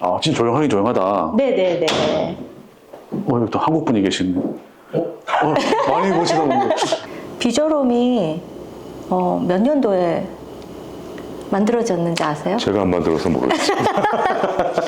아, 진짜 조용하긴 조용하다. 네네네. 어, 여기 또 한국 분이 계시네. 어, 많이 보시다 보니. 비조롬이 어, 몇 년도에 만들어졌는지 아세요? 제가 안 만들어서 모르겠어요.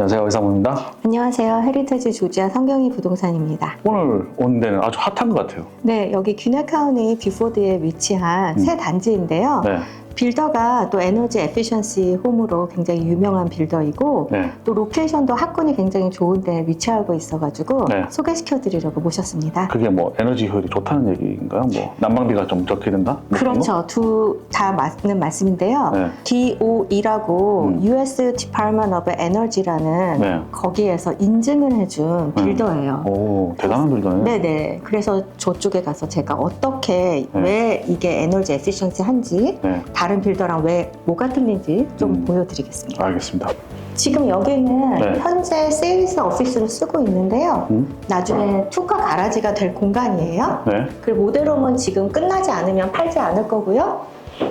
안녕하세요, 의사모입니다. 안녕하세요. 헤리테지 조지아 성경이 부동산입니다. 오늘 온 데는 아주 핫한 것 같아요. 네, 여기 균해카운티 비포드에 위치한 음. 새 단지인데요. 네, 빌더가 또 에너지 에피션시 홈으로 굉장히 유명한 빌더이고 네. 또 로케이션도 학군이 굉장히 좋은 데 위치하고 있어가지고 네. 소개시켜 드리려고 모셨습니다. 그게 뭐 에너지 효율이 좋다는 얘기인가요? 뭐 난방비가 좀 적게 든다? 뭐 그런? 그렇죠. 두 다 맞는 말씀인데요. 네. DOE라고 음. US Department of Energy라는 네. 거기에서 인증을 해준 음. 빌더예요. 오, 대단한 빌더네. 네네. 그래서 저쪽에 가서 제가 어떻게 네. 왜 이게 에너지 에피션시 한지 네, 다른 빌더랑 왜 뭐가 틀린지 좀 음. 보여드리겠습니다. 알겠습니다. 지금 여기는 네. 현재 세일스 오피스로 쓰고 있는데요. 음? 나중에 투카 가라지가 될 공간이에요. 네, 그리고 모델홈은 지금 끝나지 않으면 팔지 않을 거고요.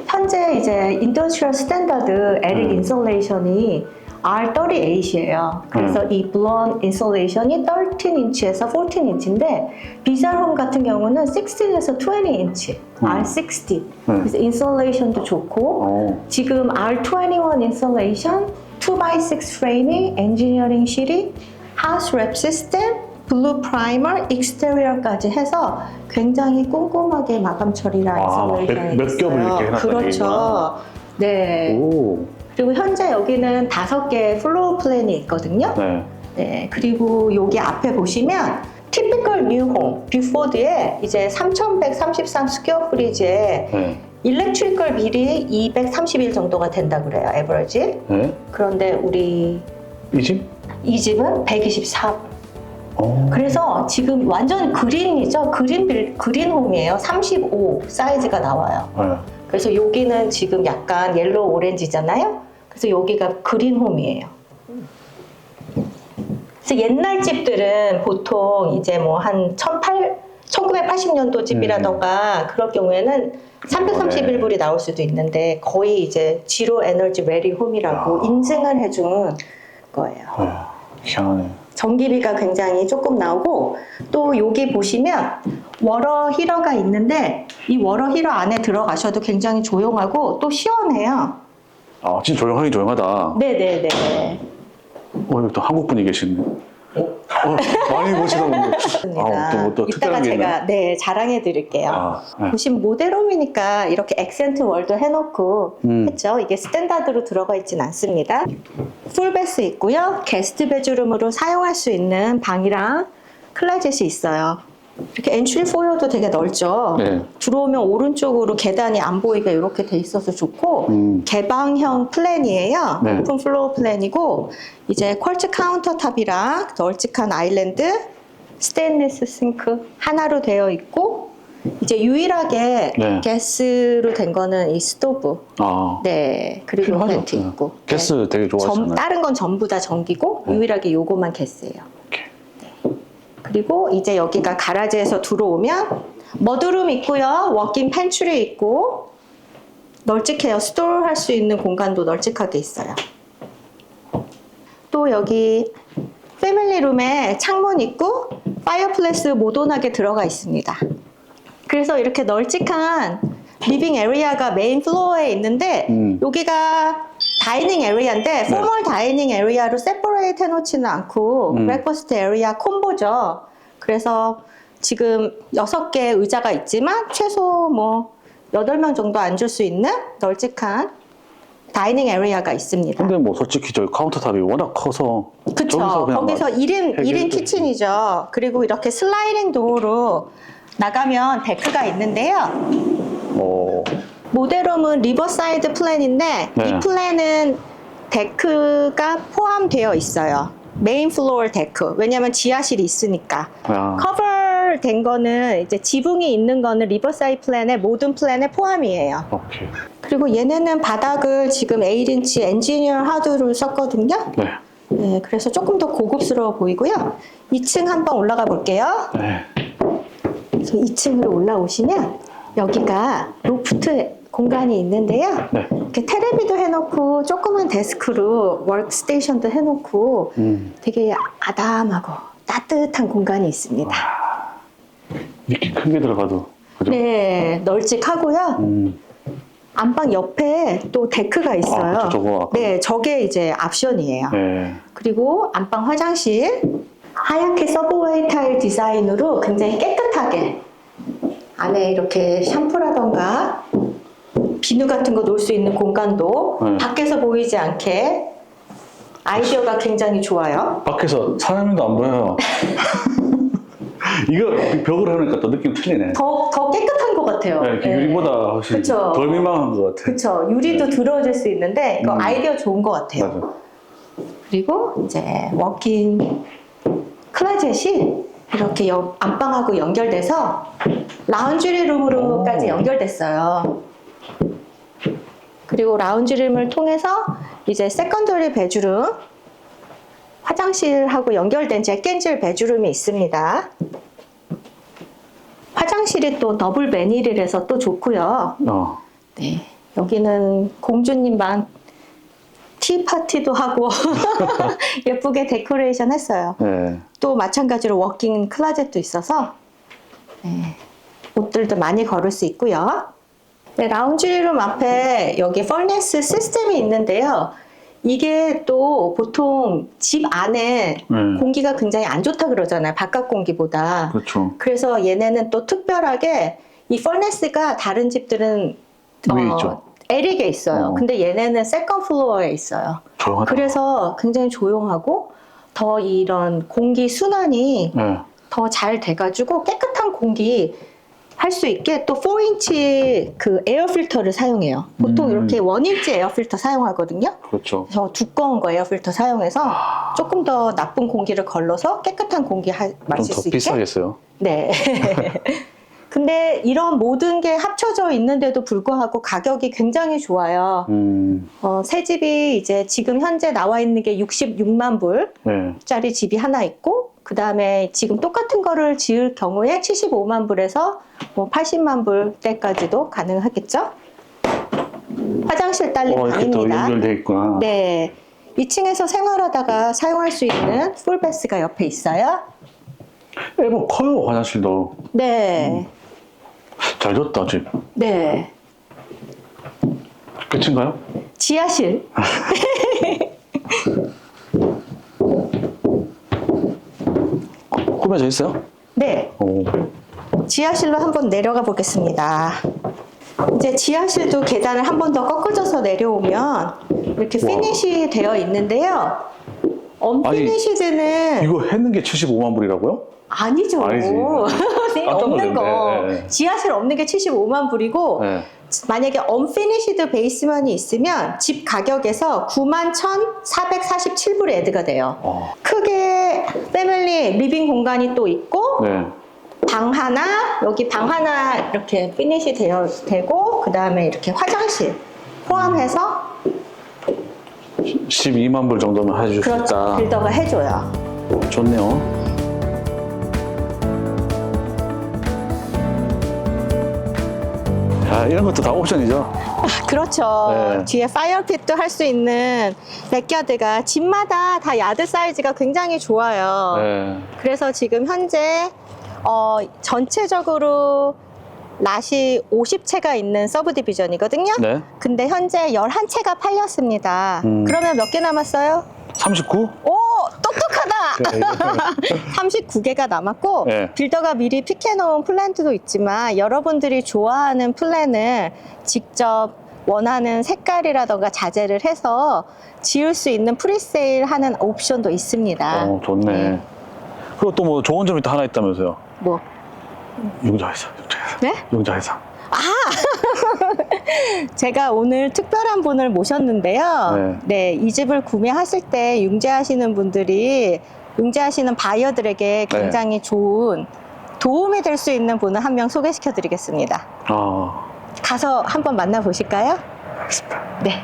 현재 이제 인더스트리얼 스탠다드 에릭 음. 인솔레이션이 R38이에요. 그래서 이 블론 인솔레이션이 13인치에서 14인치인데 비자홈 같은 경우는 16에서 20인치, 음. R60. 네. 그래서 인솔레이션도 좋고 오, 지금 R21 인솔레이션 2x6 프레임이 엔지니어링 실이 하우스 랩 시스템 블루 프라이머 익스테리어까지 해서 굉장히 꼼꼼하게 마감 처리랑 아, 인솔레이션이 몇- 몇 겹을 이렇게 해놨다는 그렇죠. 얘기구나. 네. 오, 그리고 현재 여기는 다섯 개의 플로어 플랜이 있거든요. 네, 네. 그리고 여기 앞에 보시면 티피컬 뉴홈 뷰포드에 이제 3133 스퀘어 프리즈에 네, 일렉트리컬 빌이 231 정도가 된다 그래요. 에버리지. 네. 그런데 우리 이 집? 이 집은 124. 오, 그래서 지금 완전 그린이죠. 그린 빌, 그린 홈이에요. 35 사이즈가 나와요. 네. 그래서 여기는 지금 약간 옐로우 오렌지잖아요. 그래서 여기가 그린 홈이에요. 그래서 옛날 집들은 보통 이제 뭐 한 18, 1980년도 집이라던가 그럴 경우에는 331불이 나올 수도 있는데 거의 이제 지로 에너지 레리 홈이라고 아. 인증을 해준 거예요. 네. 희한하네. 전기비가 굉장히 조금 나오고 또 여기 보시면 워러 히러가 있는데 이 워러 히러 안에 들어가셔도 굉장히 조용하고 또 시원해요. 아, 진짜 조용하긴 조용하다. 네네네. 어, 여기 또 한국 분이 계시네. 어, 많이 보시다 보니. 아, 또, 뭐또 이따가 특별한 게 있나요? 제가 네 자랑해 드릴게요. 아, 네. 보시면 모델홈이니까 이렇게 액센트 월도 해놓고 음. 했죠. 이게 스탠다드로 들어가 있진 않습니다. 풀베스 있고요. 게스트 베드룸으로 사용할 수 있는 방이랑 클라젯이 있어요. 이렇게 엔트리 포여도 되게 넓죠. 네. 들어오면 오른쪽으로 계단이 안 보이게 이렇게 돼 있어서 좋고 음. 개방형 플랜이에요. 네. 오픈 플로어 플랜이고 이제 퀄츠 카운터탑이랑 널찍한 아일랜드, 스테인리스 싱크 하나로 되어 있고 이제 유일하게 네. 가스로 된 거는 이 스토브. 아, 네. 그리고 필요하죠. 벤트 네. 있고. 게스 되게 네. 전. 다른 건 전부 다 전기고 네. 유일하게 요거만 가스예요. 그리고 이제 여기가 가라지에서 들어오면 머드룸 있고요. 워킹 팬츄리 있고 널찍해요. 스토어 할 수 있는 공간도 널찍하게 있어요. 또 여기 패밀리룸에 창문 있고 파이어플레이스 모던하게 들어가 있습니다. 그래서 이렇게 널찍한 리빙 에리아가 메인 플로어에 있는데 음. 여기가 다이닝 에리아인데 포멀 다이닝 에리아로 세퍼레이트 해놓지는 않고 음. 브렉퍼스트 에리아 콤보죠. 그래서 지금 여섯 개 의자가 있지만 최소 뭐 여덟 명 정도 앉을 수 있는 널찍한 다이닝 에리아가 있습니다. 근데 뭐 솔직히 저희 카운터탑이 워낙 커서 그쵸. 저기서 그냥 거기서 막 1인, 해결될 1인 수 키친이죠. 그리고 이렇게 슬라이딩 도어로 나가면 데크가 있는데요. 어, 모델홈은 리버사이드 플랜인데 네. 이 플랜은 데크가 포함되어 있어요. 메인 플로어 데크. 왜냐면 지하실이 있으니까. 야, 커버 된 거는 이제 지붕이 있는 거는 리버사이드 플랜의 모든 플랜에 포함이에요. 오케이. 그리고 얘네는 바닥을 지금 8인치 엔지니어 하드를 썼거든요. 네. 네, 그래서 조금 더 고급스러워 보이고요. 2층 한번 올라가 볼게요. 네. 그래서 2층으로 올라오시면 여기가 로프트 공간이 있는데요. 네. 이렇게 테레비도 해놓고 조그만 데스크로 워크스테이션도 해놓고 음. 되게 아담하고 따뜻한 공간이 있습니다. 이렇게 큰게 들어가도 그죠? 네, 널찍하고요. 음. 안방 옆에 또 데크가 있어요. 아, 그쵸, 저거 아까. 네, 저게 이제 옵션이에요. 네. 그리고 안방 화장실 하얗게 서브웨이 타일 디자인으로 굉장히 깨끗하게 안에 이렇게 샴푸라던가 비누 같은 거 놓을 수 있는 공간도 네. 밖에서 보이지 않게 아이디어가 굉장히 좋아요. 밖에서 사장님도 안 보여요. 이거 벽으로 해놓으니까 또 느낌 틀리네. 더, 더 깨끗한 것 같아요. 네, 이렇게 네. 유리보다 훨씬 그쵸. 덜 민망한 것 같아. 그쵸. 유리도 들어줄 수 있는데 이거 음. 아이디어 좋은 것 같아요. 맞아. 그리고 이제 워킹 클라젯이 이렇게 옆- 안방하고 연결돼서 라운지리 룸으로까지 오. 연결됐어요. 그리고 라운지룸을 통해서 이제 세컨더리 베드룸 화장실하고 연결된 잭겐질 베드룸이 있습니다. 화장실이 또 더블 매닐이라서 또 좋고요. 어. 네, 여기는 공주님만 티 파티도 하고 예쁘게 데코레이션 했어요. 네. 또 마찬가지로 워킹 클라젯도 있어서 네, 옷들도 많이 걸을 수 있고요. 네, 라운지룸 앞에 여기 퍼니스 시스템이 있는데요. 이게 또 보통 집 안에 네. 공기가 굉장히 안 좋다 그러잖아요. 바깥 공기보다. 그렇죠. 그래서 얘네는 또 특별하게 이 퍼네스가 다른 집들은 위에 있죠. 에릭에 있어요. 어. 근데 얘네는 세컨 플로어에 있어요. 조용하다. 그래서 굉장히 조용하고 더 이런 공기 순환이 네. 더 잘 돼가지고 깨끗한 공기 할 수 있게 또 4인치 그 에어 필터를 사용해요. 보통 음. 이렇게 1인치 에어 필터 사용하거든요. 그렇죠. 그래서 두꺼운 거 에어 필터 사용해서 아. 조금 더 나쁜 공기를 걸러서 깨끗한 공기 하, 좀 마실 더수 있게 비싸겠어요. 네. 근데 이런 모든 게 합쳐져 있는데도 불구하고 가격이 굉장히 좋아요. 음. 어, 새 집이 이제 지금 현재 나와 있는 게 66만 불짜리 네. 집이 하나 있고, 그 다음에 지금 똑같은 거를 지을 경우에 75만 불에서 뭐 80만 불대까지도 가능하겠죠? 화장실 딸린 어, 이렇게 또 방입니다. 연결돼 있구나. 네. 2층에서 생활하다가 사용할 수 있는 풀베스가 옆에 있어요. 예, 뭐 커요 화장실도. 네. 잘 졌다 집. 네. 끝인가요? 지하실. 꾸며져 있어요? 네. 오. 지하실로 한번 내려가 보겠습니다. 이제 지하실도 계단을 한 번 더 꺾어져서 내려오면 이렇게 와. 피니시 되어 있는데요. 아니, 언피니시드는 이거 했는 게 75만 불이라고요? 아니죠. 아니지. 네, 깜짝 없는 거. 놀랐네. 네. 지하실 없는 게 75만 불이고 네. 만약에 언피니시드 베이스만이 있으면 집 가격에서 9만 1,447불에 애드가 돼요. 어. 크게 패밀리 리빙 공간이 또 있고 네. 방 하나 여기 방 하나 이렇게 피니시 되어 되고 그 다음에 이렇게 화장실 포함해서 12만 불 정도면 해줄 수 그렇죠 있다. 빌더가 해줘요. 좋네요. 야, 이런 것도 다 옵션이죠. 그렇죠. 네. 뒤에 파이어핏도 할 수 있는 백야드가 집마다 다 야드 사이즈가 굉장히 좋아요. 네. 그래서 지금 현재 어, 전체적으로 낫이 50채가 있는 서브 디비전이거든요. 네. 근데 현재 11채가 팔렸습니다. 음. 그러면 몇 개 남았어요? 39? 오, 똑똑하다! 39개가 남았고 네. 빌더가 미리 픽해놓은 플랜도 있지만 여러분들이 좋아하는 플랜을 직접 원하는 색깔이라던가 자재를 해서 지을 수 있는 프리세일 하는 옵션도 있습니다. 어, 좋네. 네. 그리고 또 뭐 좋은 점이 또 하나 있다면서요. 뭐 융자회사, 융자회사. 네? 융자회사. 제가 오늘 특별한 분을 모셨는데요. 네. 네, 이 집을 구매하실 때 융재하시는 분들이 융재하시는 바이어들에게 네. 굉장히 좋은 도움이 될 수 있는 분을 한 명 소개시켜 드리겠습니다. 아, 가서 한번 만나보실까요? 네.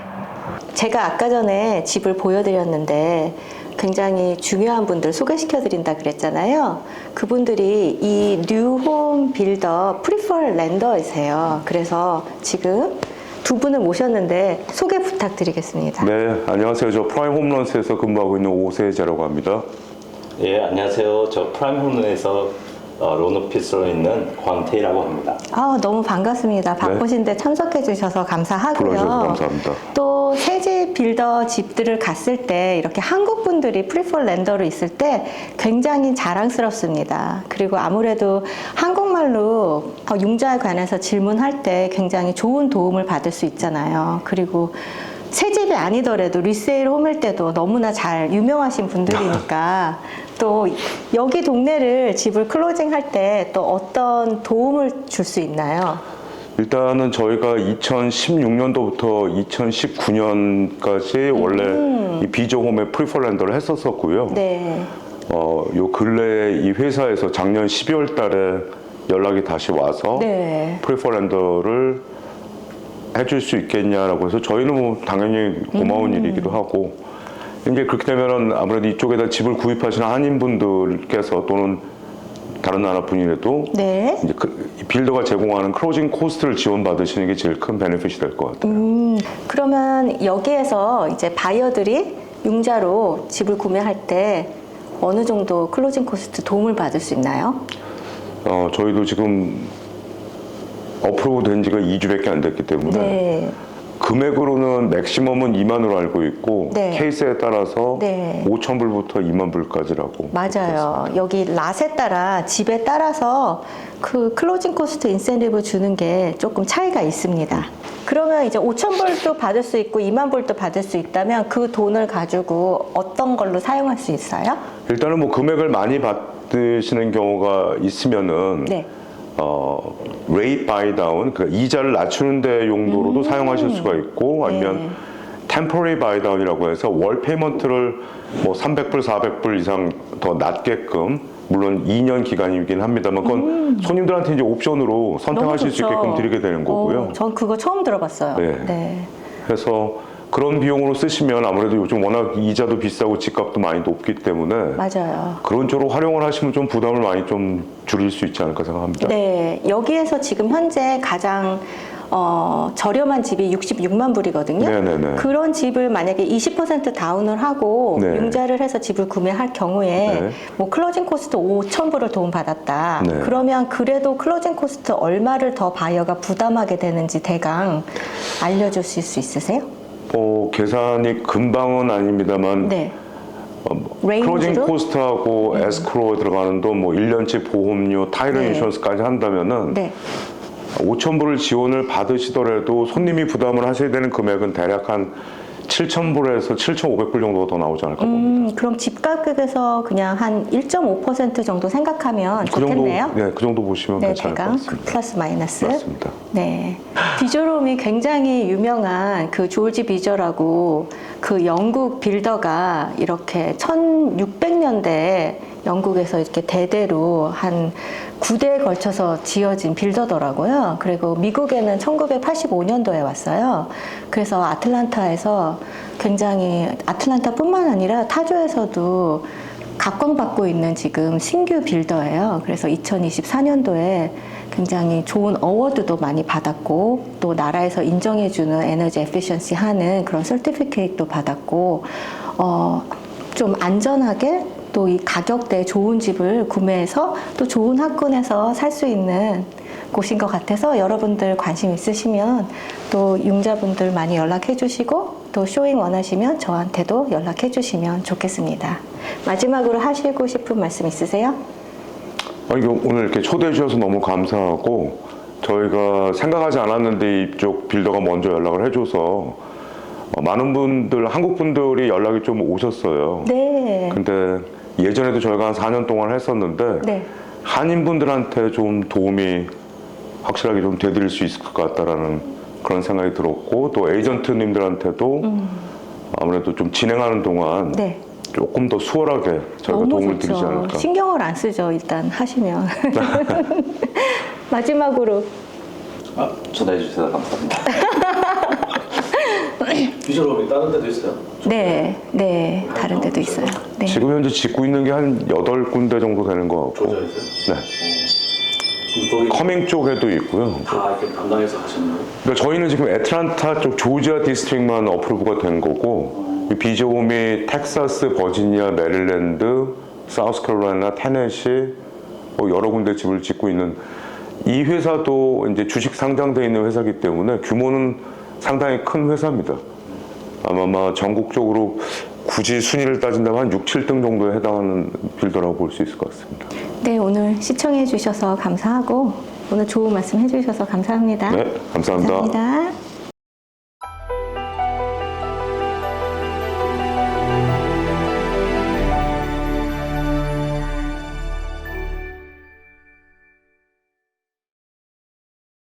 제가 아까 전에 집을 보여드렸는데 굉장히 중요한 분들 소개시켜 드린다 그랬잖아요. 그분들이 이 뉴홈 빌더 프리퍼 랜더이세요. 그래서 지금 두 분을 모셨는데 소개 부탁드리겠습니다. 네, 안녕하세요. 저 프라임 홈런스에서 근무하고 있는 오세재라고 합니다. 예, 안녕하세요. 저 프라임 홈런에서 어, 론 오피스로 있는 광태희라고 합니다. 아, 너무 반갑습니다. 바쁘신데 참석해 주셔서 감사하고요. 불러주셔서 감사합니다. 또 새집 빌더 집들을 갔을 때 이렇게 한국 분들이 프리폴 랜더로 있을 때 굉장히 자랑스럽습니다. 그리고 아무래도 한국말로 어, 융자에 관해서 질문할 때 굉장히 좋은 도움을 받을 수 있잖아요. 그리고 새 집이 아니더라도 리세일 홈일 때도 너무나 잘 유명하신 분들이니까 또 여기 동네를 집을 클로징 할 때 또 어떤 도움을 줄 수 있나요? 일단은 저희가 2016년도부터 2019년까지 원래 이 비저홈의 프리폴랜더를 했었었고요. 음. 네. 어, 요 근래에 이 회사에서 작년 12월 달에 연락이 다시 와서 네. 프리폴랜더를 해줄 수 있겠냐라고 해서 저희는 뭐 당연히 고마운 음. 일이기도 하고 이제 그렇게 되면은 아무래도 이쪽에다 집을 구입하시는 한인분들께서 또는 다른 나라 분이라도 네. 이제 그 빌더가 제공하는 클로징 코스트를 지원받으시는 게 제일 큰 베네핏이 될 것 같아요. 음, 그러면 여기에서 이제 바이어들이 융자로 집을 구매할 때 어느 정도 클로징 코스트 도움을 받을 수 있나요? 어, 저희도 지금 어프로브 된 지가 2주밖에 안 됐기 때문에 네. 금액으로는 맥시멈은 2만으로 알고 있고 네. 케이스에 따라서 네. 5천 불부터 2만 불까지라고. 맞아요. 여기 랏에 따라 집에 따라서 그 클로징 코스트 인센티브 주는 게 조금 차이가 있습니다. 그러면 이제 5천 불도 받을 수 있고 2만 불도 받을 수 있다면 그 돈을 가지고 어떤 걸로 사용할 수 있어요? 일단은 뭐 금액을 많이 받으시는 경우가 있으면은 네. 어, 레이트 바이 다운, 그러니까 이자를 낮추는 데 용도로도 사용하실 수가 있고 아니면 음. 네. 템포리 바이 다운이라고 해서 월 페이먼트를 뭐 300불, 400불 이상 더 낮게끔 물론 2년 기간이긴 합니다만 그건 손님들한테 이제 옵션으로 선택하실 수 음. 있게끔 드리게 되는 거고요. 어, 전 그거 처음 들어봤어요. 네. 네. 그래서 그런 비용으로 쓰시면 아무래도 요즘 워낙 이자도 비싸고 집값도 많이 높기 때문에 맞아요. 그런 쪽으로 활용을 하시면 좀 부담을 많이 좀 줄일 수 있지 않을까 생각합니다. 네, 여기에서 지금 현재 가장 어, 저렴한 집이 66만 불이거든요. 네네네. 그런 집을 만약에 20% 다운을 하고 네. 융자를 해서 집을 구매할 경우에 네. 뭐 클로징 코스트 5천 불을 도움 받았다. 네. 그러면 그래도 클로징 코스트 얼마를 더 바이어가 부담하게 되는지 대강 알려주실 수 있으세요? 어, 계산이 금방은 아닙니다만 네. 어, 뭐 레인지로? 클로징 코스트하고 에스크로에 들어가는 돈, 뭐 1년치 보험료, 타이러 네. 인슈런스까지 한다면은 네. 5천 불을 지원을 받으시더라도 손님이 부담을 하셔야 되는 금액은 대략 한 7천 불에서 7,500불 정도가 더 나오지 않을까 봅니다. 음, 그럼 집 가격에서 그냥 한 1.5% 정도 생각하면 그 정도, 좋겠네요. 네, 그 정도 보시면 네, 괜찮을 것 대강 같습니다. 플러스 마이너스. 맞습니다. 네. 비조롬이 굉장히 유명한 그 조지 비저라고 그 영국 빌더가 이렇게 1600년대에 영국에서 이렇게 대대로 한 9대에 걸쳐서 지어진 빌더더라고요. 그리고 미국에는 1985년도에 왔어요. 그래서 아틀란타에서 굉장히 아틀란타뿐만 아니라 타주에서도 각광받고 있는 지금 신규 빌더예요. 그래서 2024년도에 굉장히 좋은 어워드도 많이 받았고 또 나라에서 인정해주는 에너지 에피션시 하는 그런 서티피케이트도 받았고 어, 좀 안전하게 또 이 가격대에 좋은 집을 구매해서 또 좋은 학군에서 살 수 있는 곳인 것 같아서 여러분들 관심 있으시면 또 융자분들 많이 연락해 주시고 또 쇼잉 원하시면 저한테도 연락해 주시면 좋겠습니다. 마지막으로 하시고 싶은 말씀 있으세요? 아, 이거 오늘 이렇게 초대해 주셔서 너무 감사하고 저희가 생각하지 않았는데 이쪽 빌더가 먼저 연락을 해줘서 어, 많은 분들 한국 분들이 연락이 좀 오셨어요. 네. 근데 예전에도 저희가 한 4년 동안 했었는데 네. 한인분들한테 좀 도움이 확실하게 좀 되드릴 수 있을 것 같다라는 그런 생각이 들었고 또 에이전트님들한테도 아무래도 좀 진행하는 동안 네. 조금 더 수월하게 저희가 도움을 드리지 좋죠. 않을까. 신경을 안 쓰죠. 일단 하시면. 마지막으로 아, 전화해 주셔서 감사합니다. 비저업이 다른 데도 있어요? 네, 네, 다른 데도 있어요. 네. 지금 현재 짓고 있는 게 한 여덟 군데 정도 되는 것 같고. 있어요? 네. 거기 커밍 쪽에도 있고요. 다 이렇게 담당해서 하시는 거예요? 그러니까 저희는 지금 애틀란타 쪽 조지아 디스트릭만 어프로브가 된 거고 이 비저홈이 텍사스, 버지니아, 메릴랜드, 사우스캐롤라이나, 테네시 뭐 여러 군데 집을 짓고 있는 이 회사도 이제 주식 상장돼 있는 회사이기 때문에 규모는 상당히 큰 회사입니다. 아마 아마 전국적으로 굳이 순위를 따진다면 한 6, 7등 정도에 해당하는 빌더라고 볼 수 있을 것 같습니다. 네, 오늘 시청해 주셔서 감사하고 오늘 좋은 말씀 해 주셔서 감사합니다. 네, 감사합니다. 감사합니다.